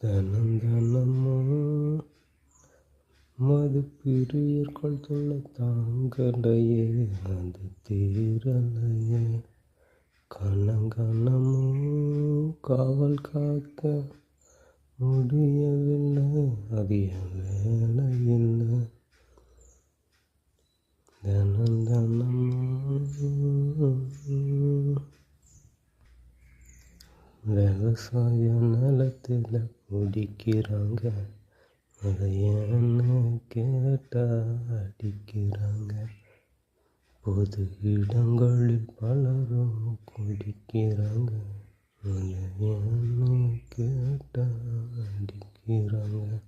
தனம் தனமும் மது பிரியர்கள் சொல்ல தாங்கடையே அது தீரலையே. கணங்கணமும் காவல் காக்க முடியவில்லை அது என் வேலை இல்லை தனம் தனமும் விவசாய நிலத்தில் குடிக்கிறாங்க. அதை ஏன்னு கேட்டா அடிக்கிறாங்க. பொது இடங்களில் பலரும் குடிக்கிறாங்க. அதை ஏன்னு கேட்டா அடிக்கிறாங்க.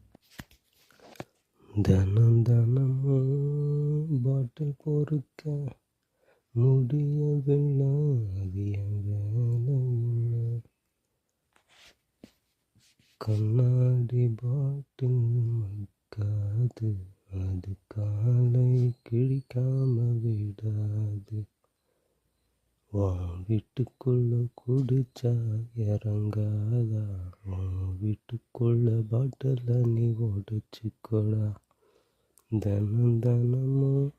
தினம் தினமும் பாட்டில் பொறுக்க முடியவில்லை. அது என் வேலை இல்லை கண்ணாடி பாட்டில் மக்காது அது காலை கிழிக்காம விடாது. உன் வீட்டுக்குள்ள குடிச்சா இறங்காதா? உன் வீட்டுக்குள்ள பாட்டில நீ உடச்சிக்கொடா தினம் தினமும்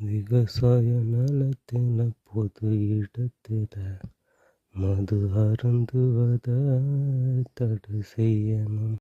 விவசாய நிலத்தில் பொது இடத்துல மது அருந்துவத தடு செய்யணும்.